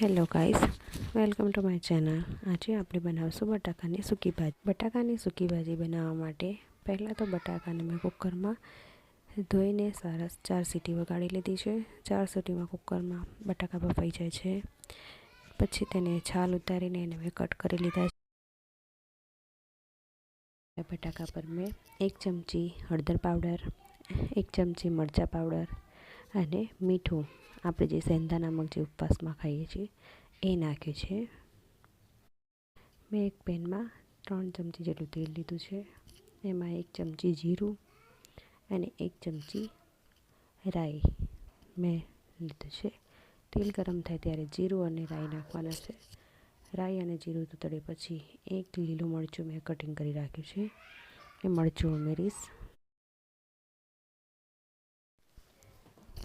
Hello guys welcome to my channel આજે આપણે બનાવશું બટાકાની સૂકી ભાજી. બટાકાની સૂકી ભાજી બનાવવા માટે પહેલાં તો બટાકાને મેં કુકરમાં ધોઈને સરસ ચાર સીટી વગાડી લીધી છે. ચાર સીટીમાં કુકરમાં બટાકા બફાઈ જાય છે. પછી તેને છાલ ઉતારીને એને મેં કટ કરી લીધા છે. બટાકા પર મેં એક ચમચી હળદર પાવડર, એક ચમચી મરચાં પાવડર અને મીઠું આપણે જે સેંધા નામક જે ઉપવાસમાં ખાઈએ છીએ, એ નાખ્યું છે મેં એક પેનમાં ત્રણ ચમચી જેટલું તેલ લીધું છે. એમાં એક ચમચી જીરું અને એક ચમચી રાઈ મેં લીધું છે. તેલ ગરમ થાય ત્યારે જીરું અને રાઈ નાખવાના છે. રાઈ અને જીરું તળે પછી એક લીલું મરચું મેં કટિંગ કરી રાખ્યું છે. એ મરચું ઉમેરીશ.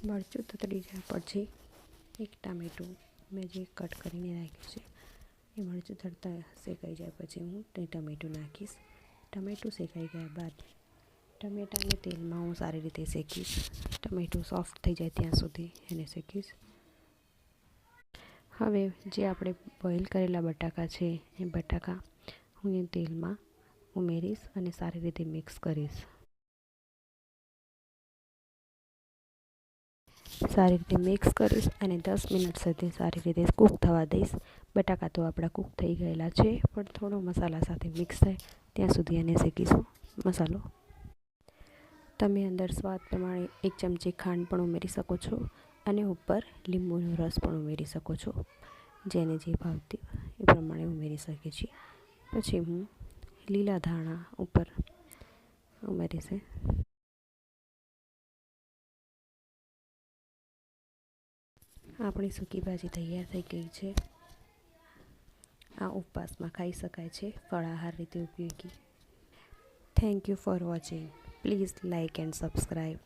મરચું તતરી જાય પછી એક ટામેટું મેં જે કટ કરીને રાખ્યું છે, એ મરચું તરતા શેકાઈ જાય પછી હું તે ટમેટું નાખીશ. ટમેટું શેકાઈ ગયા બાદ ટમેટાને તેલમાં હું સારી રીતે શેકીશ. ટમેટું સોફ્ટ થઈ જાય ત્યાં સુધી એને શેકીશ. હવે જે આપણે બોઇલ કરેલા બટાકા છે, એ બટાકા હું એ તેલમાં ઉમેરીશ અને સારી રીતે મિક્સ કરીશ. સારી રીતે મિક્સ કરીશ અને દસ મિનિટ સુધી સારી રીતે કૂક થવા દઈશ. બટાકા તો આપણા કૂક થઈ ગયેલા છે, પણ થોડો મસાલા સાથે મિક્સ થાય, ત્યાં સુધી એને શેકીશું મસાલો. તમે અંદર સ્વાદ પ્રમાણે એક ચમચી ખાંડ પણ ઉમેરી શકો છો અને ઉપર લીંબુનો રસ પણ ઉમેરી શકો છો. જેને જે ભાવતી એ પ્રમાણે ઉમેરી શકીએ છીએ. પછી હું લીલા ધાણા ઉપર ઉમેરીશ. આપણી સૂકી ભાજી તૈયાર થઈ ગઈ છે. આ ઉપવાસમાં ખાઈ શકાય છે. ફળાહાર રીતે ઉપયોગી. Thank you for watching please like and subscribe